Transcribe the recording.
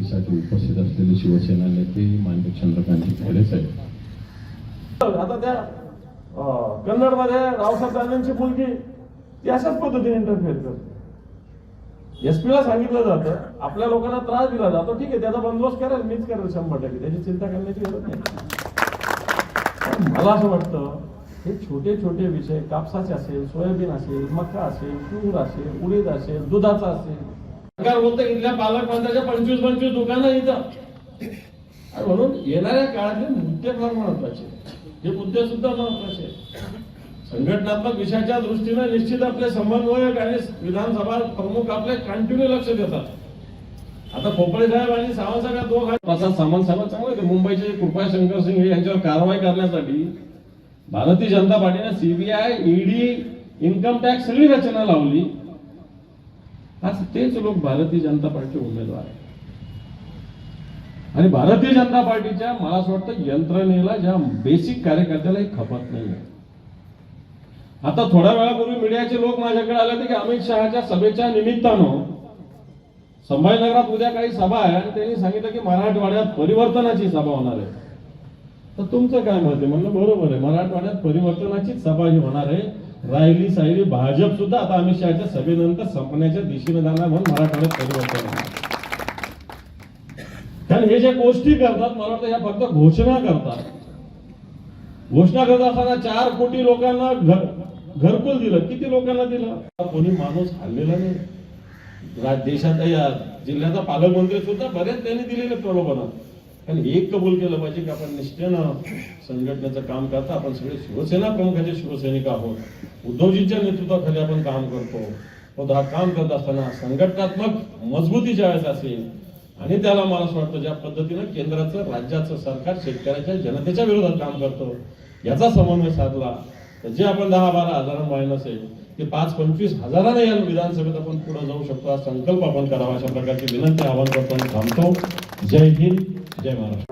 उपस्थित असलेले शिवसेना नेते मान्य चंद्रकांत खैरे साहेब. आता त्या कन्नडमध्ये रावसाहेब दानवेंची मुलगी ती अशाच पद्धतीने इंटरफेअर करते. एसपीला सांगितलं जातं आपल्या लोकांना त्रास दिला जातो ठीक आहे त्याचा बंदोबस्त करेल मीच करेल शंभर टक्के त्याची चिंता करण्याची गरज नाही. मला असं वाटतं हे छोटे छोटे विषय कापसाचे असेल सोयाबीन असेल मका असेल तूर असेल उडीद असेल दुधाचा असेल सरकार बोलतं इथल्या पालकमंत्र्याच्या पंचवीस पंचवीस दुकानं इथं. आणि म्हणून येणाऱ्या काळातले मुद्दे फार महत्त्वाचे हे मुद्दे सुद्धा महत्त्वाचे संघटनात्मक विषयाच्या दृष्टीने निश्चित आपले समन्वयक आणि विधानसभा प्रमुख आपले कंटिन्यू लक्ष देतात. आता पोपळे साहेब आणि सावंत साहेब दोघ प्रसाद सामान साहेब चांगले मुंबईचे कृपा शंकर सिंग हे यांच्यावर कारवाई करण्यासाठी भारतीय जनता पार्टीने सीबीआय ईडी इन्कम टॅक्स सगळी रचना लावली. आज तेच लोक भारतीय जनता पार्टीचे उमेदवार आहेत. आणि भारतीय जनता पार्टीच्या मला असं वाटतं यंत्रणेला ज्या बेसिक कार्यकर्त्याला खपत नाही आता थोड्या वेळापूर्वी मीडियाचे लोक माझ्याकडे आले होते की अमित शहाच्या सभेच्या निमित्तानं संभाजीनगरात उद्या काही सभा आहे आणि त्यांनी सांगितलं की मराठवाड्यात परिवर्तनाची सभा होणार आहे. तर तुमचं काय मत आहे? म्हणलं बरोबर आहे. मराठवाड्यात परिवर्तनाचीच सभा ही होणार आहे. राहिली साहिली भाजप सुद्धा आता अमित शहाच्या सभेनंतर संपण्याच्या दिशेने जाणार म्हणून मराठवाड्यात परिवर्तन कारण हे ज्या गोष्टी करतात मला वाटतं या फक्त घोषणा करतात. घोषणा करत असताना चार कोटी लोकांना घर घरकुल दिलं. किती लोकांना दिलं? कोणी माणूस हल्लेला नाही. रा- देशात या जिल्ह्याचा पालकमंत्री सुद्धा बरेच त्यांनी दिलेले प्रलोभन. कारण एक कबूल केलं पाहिजे की आपण निष्ठेनं संघटनेचं काम करता आपण सगळे शिवसेना प्रमुखाचे शिवसैनिक आहोत. उद्धवजींच्या नेतृत्वाखाली आपण काम करतो. हा काम करत असताना संघटनात्मक मजबूती ज्यावेळेस असेल आणि त्याला मला असं वाटतं ज्या पद्धतीनं केंद्राचं राज्याचं सरकार शेतकऱ्याच्या जनतेच्या विरोधात काम करतो याचा समन्वय साधला. तर जे आपण दहा बारा हजारां असेल ते पाच पंचवीस हजाराने या विधानसभेत आपण पुढे जाऊ शकतो. हा संकल्प आपण करावा अशा प्रकारची विनंती आवाहन करतो आणि थांबतो. जय हिंद जय महाराष्ट्र.